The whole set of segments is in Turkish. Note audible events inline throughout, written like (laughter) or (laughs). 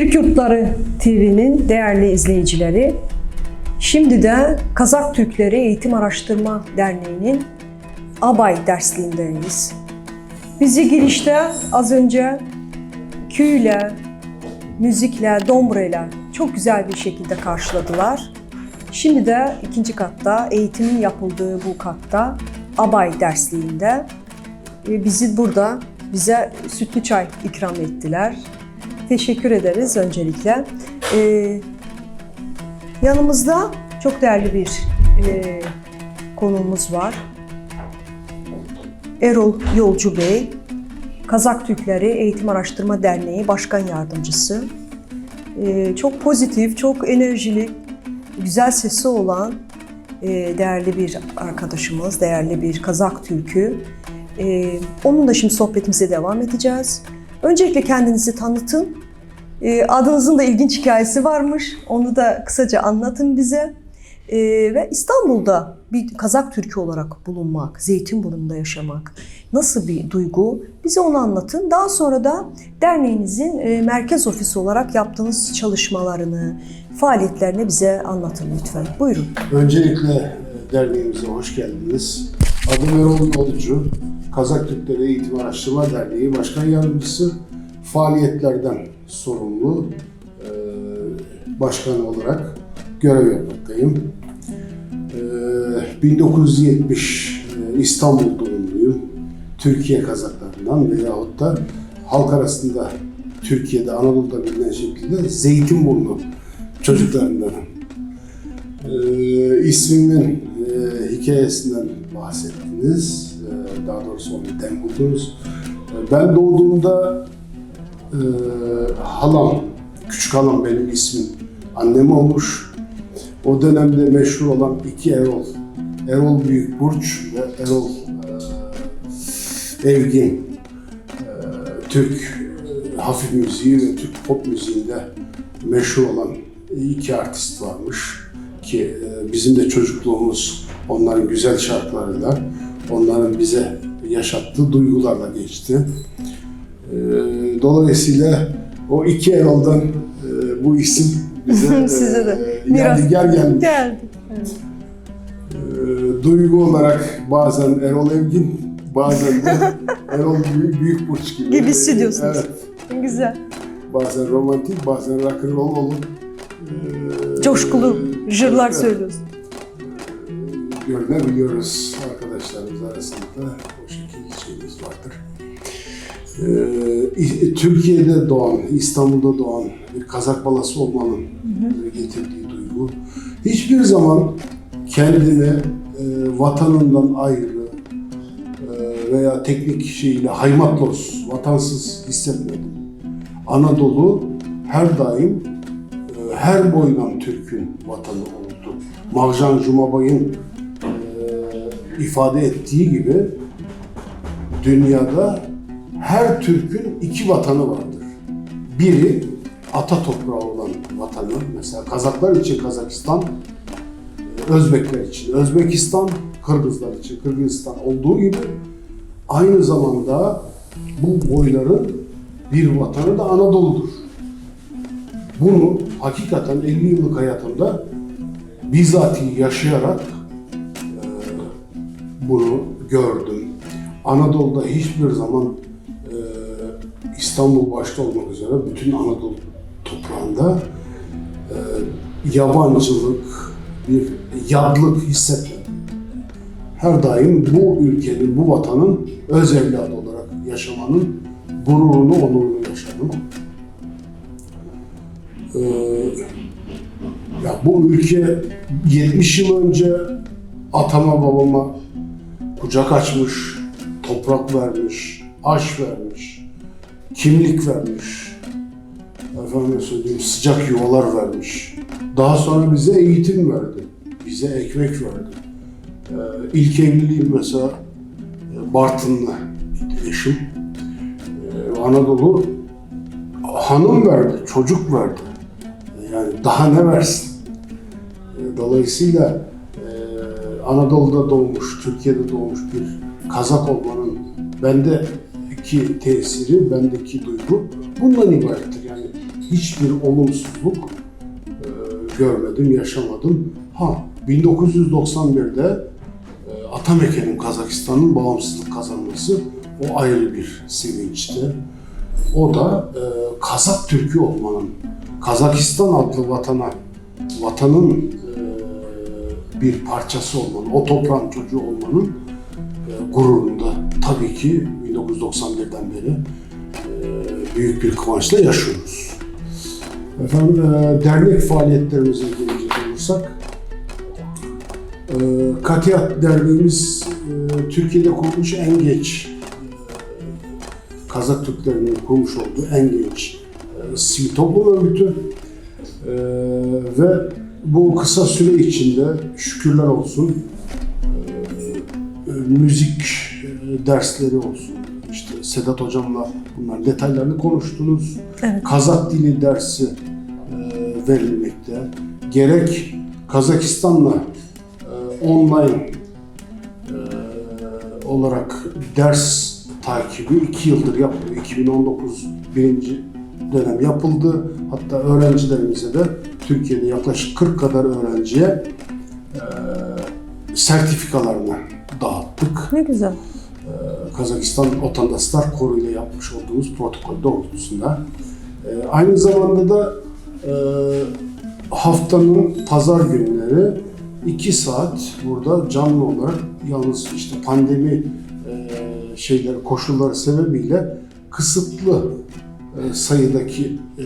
Türk Yurtları TV'nin değerli izleyicileri, şimdi de Kazak Türkleri Eğitim Araştırma Derneği'nin ABAY dersliğindeyiz. Bizi girişte az önce küyle, müzikle, dombrayla çok güzel bir şekilde karşıladılar. Şimdi de ikinci katta, eğitimin yapıldığı bu katta ABAY dersliğinde e, bizi burada bize sütlü çay ikram ettiler. Teşekkür ederiz öncelikle. Ee, yanımızda çok değerli bir e, konuğumuz var. Erol Yolcu Bey, Kazak Türkleri Eğitim Araştırma Derneği Başkan Yardımcısı. Ee, çok pozitif, çok enerjili, güzel sesi olan e, değerli bir arkadaşımız, değerli bir Kazak Türkü. Ee, onunla şimdi sohbetimize devam edeceğiz. Öncelikle kendinizi tanıtın. Ee, adınızın da ilginç hikayesi varmış. Onu da kısaca anlatın bize. Ee, ve İstanbul'da bir Kazak Türkü olarak bulunmak, Zeytinburnu'nda yaşamak nasıl bir duygu? Bize onu anlatın. Daha sonra da derneğinizin e, merkez ofisi olarak yaptığınız çalışmalarını, faaliyetlerini bize anlatın lütfen. Buyurun. Öncelikle e, derneğimize hoş geldiniz. Adım Erol Yolcu, Kazak Türkleri Eğitim Araştırma Derneği Başkan Yardımcısı, faaliyetlerden sorumlu e, başkan olarak görev yapmaktayım. E, 1970 e, İstanbul doğumluyum. Türkiye Kazaklarından veyahut da halk arasında Türkiye'de, Anadolu'da bilinen şekilde Zeytinburnu çocuklarındanım. Ee, ismimin e, hikayesinden bahsettiniz. Ee, daha doğrusu onu dem buldunuz. Ee, ben doğduğumda e, halam, küçük halam benim ismim annem olmuş. O dönemde meşhur olan iki Erol. Erol Büyük Burç ve Erol e, Evgin. E, Türk e, hafif müziği ve Türk pop müziğinde meşhur olan iki artist varmış ki e, bizim de çocukluğumuz onların güzel şarkılarıyla, onların bize yaşattığı duygularla geçti. E, Dolayısıyla o iki Erol'dan e, bu isim bize (laughs) Size de e, miras. yadigar gelmiş. Geldi. E, Duygu olarak bazen Erol Evgin, bazen de (laughs) Erol Büyük, Büyük Burç gibi. Gibisi diyorsunuz. Evet. Güzel. Bazen romantik, bazen rock and roll olup e, Coşkulu jırlar evet, söylüyorsun. Görünebiliyoruz arkadaşlarımız arasında o şekilde şeyimiz vardır. Ee, Türkiye'de doğan, İstanbul'da doğan bir Kazak balası olmanın getirdiği duygu. Hiçbir zaman kendini e, vatanından ayrı e, veya teknik şeyiyle haymatlos, vatansız hissetmedim. Anadolu her daim e, her boydan Türk'ün vatanı oldu. Marjan Jumabay'ın e, ifade ettiği gibi dünyada her Türk'ün iki vatanı vardır. Biri ata toprağı olan vatanı, mesela Kazaklar için Kazakistan, e, Özbekler için Özbekistan, Kırgızlar için Kırgızistan olduğu gibi aynı zamanda bu boyların bir vatanı da Anadolu'dur. Bunu hakikaten 50 yıllık hayatımda bizatihi yaşayarak bunu gördüm. Anadolu'da hiçbir zaman e, İstanbul başta olmak üzere bütün Anadolu toprağında e, yabancılık, bir yadlık hissetmedim. Her daim bu ülkenin, bu vatanın öz evladı olarak yaşamanın gururunu, onurunu yaşadım. Ee, ya bu ülke 70 yıl önce atama babama kucak açmış, toprak vermiş, aş vermiş, kimlik vermiş, efendim söyleyeyim sıcak yuvalar vermiş. Daha sonra bize eğitim verdi, bize ekmek verdi. Ee, ilk evliliğim mesela e, Bartın'la eşim. Ee, Anadolu hanım verdi, çocuk verdi. Yani daha ne versin? E, Dolayısıyla Anadolu'da doğmuş, Türkiye'de doğmuş bir Kazak olmanın bendeki tesiri, bendeki duygu bundan ibarettir. Yani hiçbir olumsuzluk e, görmedim, yaşamadım. Ha 1991'de e, Atameke'nin Kazakistan'ın bağımsızlık kazanması o ayrı bir sevinçti. O da e, Kazak Türk'ü olmanın, Kazakistan adlı vatana, vatanın bir parçası olmanın, o toprağın çocuğu olmanın e, gururunda tabii ki 1991'den beri e, büyük bir kıvançla yaşıyoruz. Efendim e, dernek faaliyetlerimize gelecek olursak e, Katiyat Derneğimiz e, Türkiye'de kurulmuş en geç e, Kazak Türklerinin kurmuş olduğu en genç e, sivil toplum örgütü E, ve bu kısa süre içinde şükürler olsun e, müzik e, dersleri olsun. İşte Sedat hocamla bunların detaylarını konuştunuz. Evet. Kazak dili dersi e, verilmekte. Gerek Kazakistan'la online olarak ders takibi iki yıldır yapılıyor. 2019 birinci dönem yapıldı. Hatta öğrencilerimize de Türkiye'de yaklaşık 40 kadar öğrenciye e, sertifikalarını dağıttık. Ne güzel. Kazakistan Vatandaşlar Koru ile yapmış olduğumuz protokol doğrultusunda. Ee, aynı zamanda da e, haftanın pazar günleri 2 saat burada canlı olarak yalnız işte pandemi e, şeyleri koşulları sebebiyle kısıtlı e, sayıdaki e,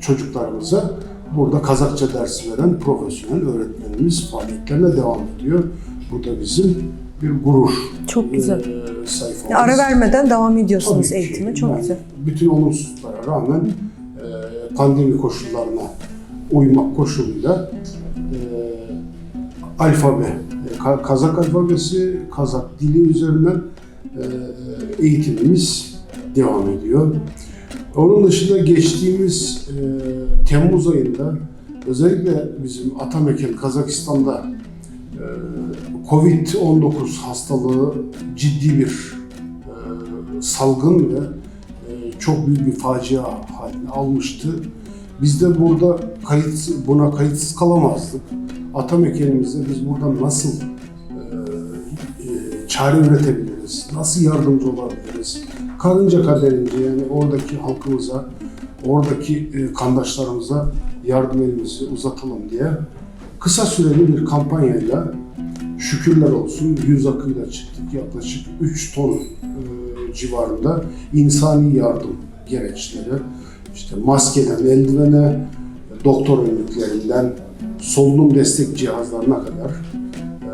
çocuklarımıza burada Kazakça dersi veren profesyonel öğretmenimiz faaliyetlerine devam ediyor. Bu da bizim bir gurur Çok güzel. e, sayfamız. Ara vermeden devam ediyorsunuz Tabii eğitime. Çok Yani güzel. Bütün olumsuzluklara rağmen e, pandemi koşullarına uymak koşuluyla e, alfabe, e, Ka- Kazak alfabesi, Kazak dili üzerinden e, eğitimimiz devam ediyor. Onun dışında geçtiğimiz e, Temmuz ayında özellikle bizim Atamekel Kazakistan'da e, Covid-19 hastalığı ciddi bir e, salgın ve e, çok büyük bir facia haline almıştı. Biz de burada kayıt, buna kayıtsız kalamazdık. Atamekel'imizde biz burada nasıl e, e, çare üretebiliriz, nasıl yardımcı olabiliriz? Karınca kaderince yani oradaki halkımıza, oradaki e, kandaşlarımıza yardım elimizi uzatalım diye kısa süreli bir kampanyayla şükürler olsun yüz akıyla çıktık. Yaklaşık 3 ton e, civarında insani yardım gereçleri, işte maskeden eldivene, doktor önlüklerinden solunum destek cihazlarına kadar e,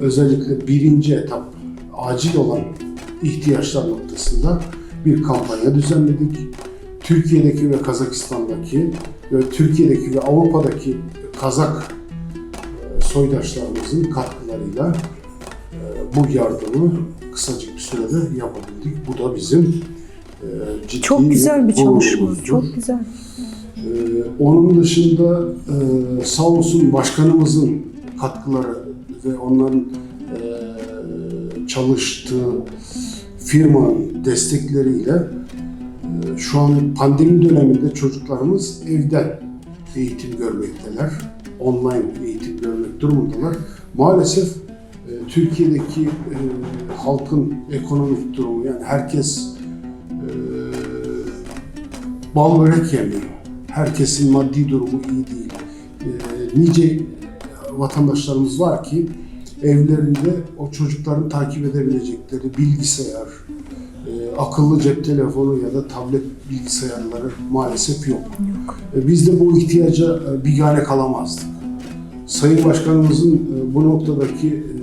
özellikle birinci etap acil olan ihtiyaçlar noktasında bir kampanya düzenledik. Türkiye'deki ve Kazakistan'daki ve Türkiye'deki ve Avrupa'daki Kazak e, soydaşlarımızın katkılarıyla e, bu yardımı kısacık bir sürede yapabildik. Bu da bizim e, ciddi Çok güzel bir çalışma. Çok güzel. Onun dışında sağ olsun başkanımızın katkıları ve onların çalıştığı firmanın destekleriyle e, şu an pandemi döneminde çocuklarımız evden eğitim görmekteler. Online eğitim görmek durumundalar. Maalesef e, Türkiye'deki e, halkın ekonomik durumu yani herkes bal börek yemiyor. Herkesin maddi durumu iyi değil. Nice vatandaşlarımız var ki evlerinde o çocukların takip edebilecekleri bilgisayar, e, akıllı cep telefonu ya da tablet bilgisayarları maalesef yok. E, biz de bu ihtiyaca e, bigane kalamazdık. Sayın Başkanımızın e, bu noktadaki e,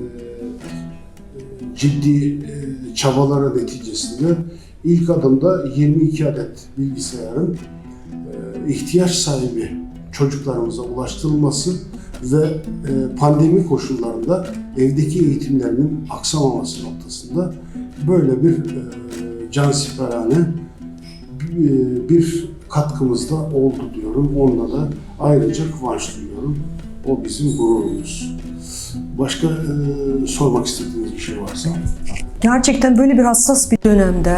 ciddi e, çabaları neticesinde ilk adımda 22 adet bilgisayarın e, ihtiyaç sahibi çocuklarımıza ulaştırılması ve e, pandemi koşullarında evdeki eğitimlerinin aksamaması noktasında böyle bir e, cansiperane bir- bir katkımız da oldu diyorum. Onunla da ayrıca kıvanç duyuyorum. O bizim gururumuz. Başka e, sormak istediğiniz bir şey varsa? Gerçekten böyle bir hassas bir dönemde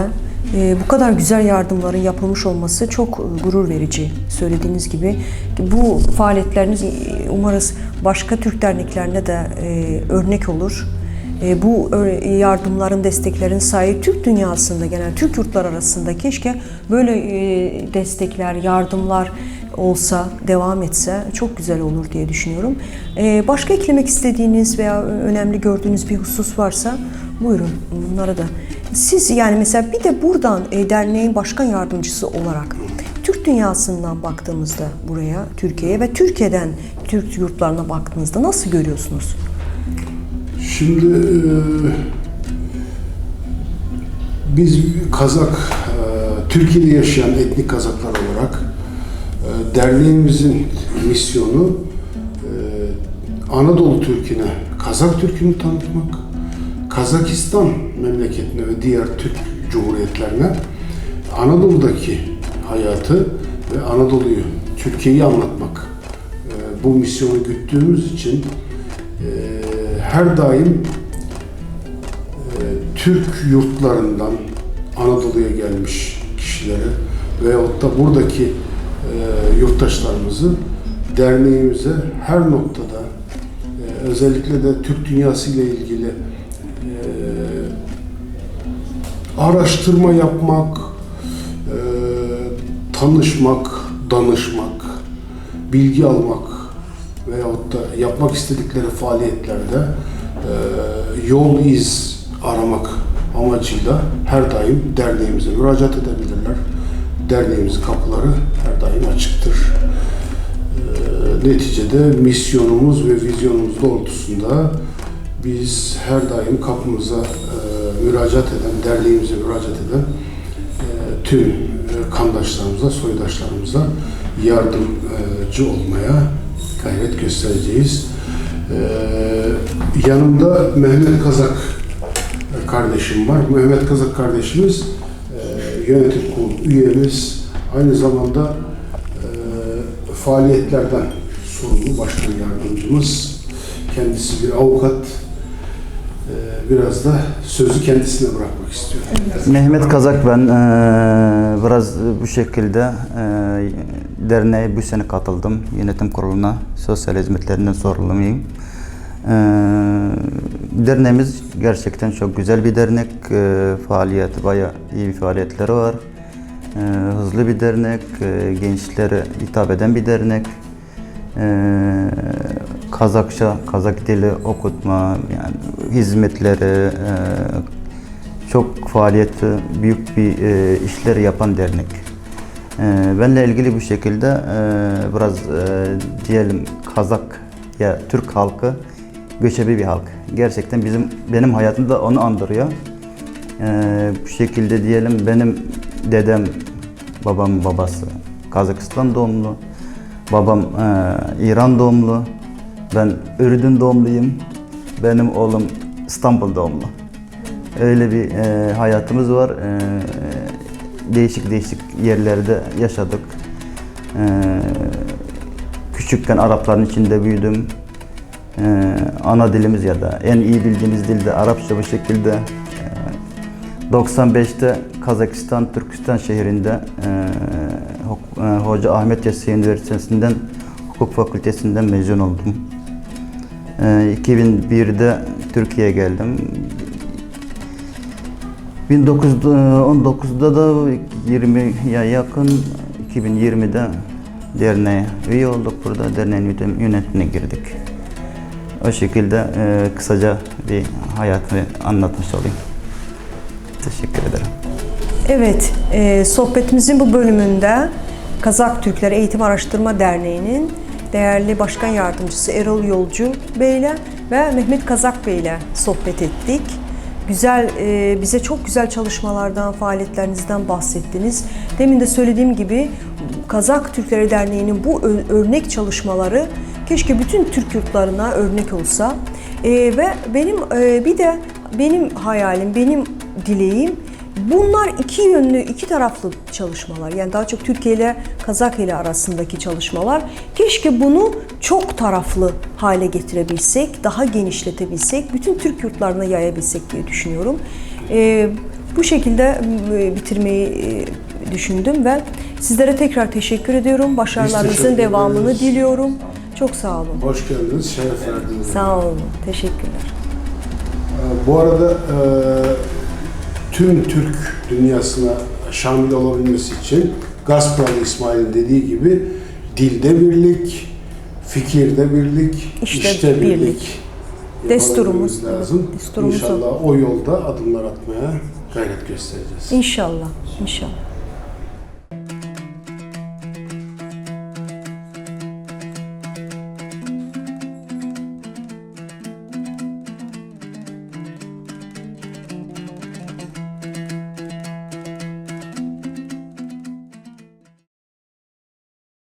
bu kadar güzel yardımların yapılmış olması çok e, gurur verici. Söylediğiniz gibi bu faaliyetleriniz e, umarız başka Türk derneklerine de e, örnek olur. E, bu yardımların, desteklerin sayı Türk dünyasında, genel Türk yurtlar arasında keşke böyle e, destekler, yardımlar olsa, devam etse çok güzel olur diye düşünüyorum. E, Başka eklemek istediğiniz veya önemli gördüğünüz bir husus varsa buyurun bunlara da. Siz yani mesela bir de buradan derneğin başkan yardımcısı olarak Türk dünyasından baktığımızda buraya, Türkiye'ye ve Türkiye'den Türk yurtlarına baktığınızda nasıl görüyorsunuz? Şimdi e, biz Kazak, e, Türkiye'de yaşayan etnik Kazaklar olarak e, derneğimizin misyonu e, Anadolu Türk'üne Kazak Türk'ünü tanıtmak, Kazakistan memleketine ve diğer Türk cumhuriyetlerine Anadolu'daki hayatı ve Anadolu'yu, Türkiye'yi anlatmak. Bu misyonu güttüğümüz için e, her daim e, Türk yurtlarından Anadolu'ya gelmiş kişileri veyahut da buradaki e, yurttaşlarımızı derneğimize her noktada e, özellikle de Türk dünyası ile ilgili araştırma yapmak, tanışmak, danışmak, bilgi almak da yapmak istedikleri faaliyetlerde e, yol iz aramak amacıyla her daim derneğimize müracaat edebilirler. Derneğimizin kapıları her daim açıktır. E, neticede misyonumuz ve vizyonumuz doğrultusunda biz her daim kapımıza e, müracaat eden, derneğimize müracaat eden e, tüm e, kandaşlarımıza, soydaşlarımıza yardımcı olmaya gayret göstereceğiz. E, yanımda Mehmet Kazak kardeşim var. Mehmet Kazak kardeşimiz e, yönetim kurulu üyemiz. Aynı zamanda e, faaliyetlerden sorumlu başkan yardımcımız. Kendisi bir avukat. E, biraz da sözü kendisine bırakmak istiyorum. Mehmet Kazak ben eee, biraz bu şekilde eee derneğe bu sene katıldım yönetim kuruluna sosyal hizmetlerinden sorumluyum. Derneğimiz gerçekten çok güzel bir dernek Eee faaliyeti bayağı iyi bir faaliyetleri var. Hızlı bir dernek, gençlere hitap eden bir dernek. Kazakça, Kazak dili okutma, yani hizmetleri, eee, çok faaliyeti, büyük bir e, işler yapan dernek. E, benle ilgili bu şekilde e, biraz e, diyelim Kazak ya Türk halkı göçebe bir halk. Gerçekten bizim benim hayatımda onu andırıyor. E, bu şekilde diyelim benim dedem, babam babası Kazakistan doğumlu, babam e, İran doğumlu, ben Ürdün doğumluyum, benim oğlum İstanbul doğumlu. Öyle bir e, hayatımız var. E, değişik değişik yerlerde yaşadık. E, küçükken Arapların içinde büyüdüm. E, ana dilimiz ya da en iyi bildiğimiz dilde Arapça bu şekilde. E, 95'te Kazakistan, Türkistan şehrinde e, e, Hoca Ahmet Yassi Üniversitesi'nden Hukuk Fakültesinden mezun oldum. E, 2001'de Türkiye'ye geldim. 1919'da da 20'ye yakın 2020'de derneğe üye olduk. Burada derneğin yönetim- yönetimine girdik. O şekilde e, kısaca bir hayatımı anlatmış olayım. Teşekkür ederim. Evet, e, sohbetimizin bu bölümünde Kazak Türkler Eğitim Araştırma Derneği'nin değerli başkan yardımcısı Erol Yolcu Bey ile ve Mehmet Kazak Bey ile sohbet ettik. Güzel, e, bize çok güzel çalışmalardan, faaliyetlerinizden bahsettiniz. Demin de söylediğim gibi Kazak Türkleri Derneği'nin bu örnek çalışmaları keşke bütün Türk yurtlarına örnek olsa. E, ve benim e, bir de benim hayalim, benim dileğim Bunlar iki yönlü, iki taraflı çalışmalar. Yani daha çok Türkiye ile Kazak ile arasındaki çalışmalar. Keşke bunu çok taraflı hale getirebilsek, daha genişletebilsek, bütün Türk yurtlarına yayabilsek diye düşünüyorum. Ee, Bu şekilde e, bitirmeyi e, düşündüm ve sizlere tekrar teşekkür ediyorum. Başarılarınızın teşekkür devamını ederiz. diliyorum. Çok sağ olun. Hoş geldiniz, şeref verdiniz. Sağ olun. Teşekkürler. Ee, Bu arada e, tüm Türk dünyasına şamil olabilmesi için Gasparalı İsmail'in dediği gibi dilde birlik, fikirde birlik, İşte işte, birlik. birlik. Desturumuz, lazım. desturumuz. İnşallah o yolda adımlar atmaya gayret göstereceğiz. İnşallah. İnşallah.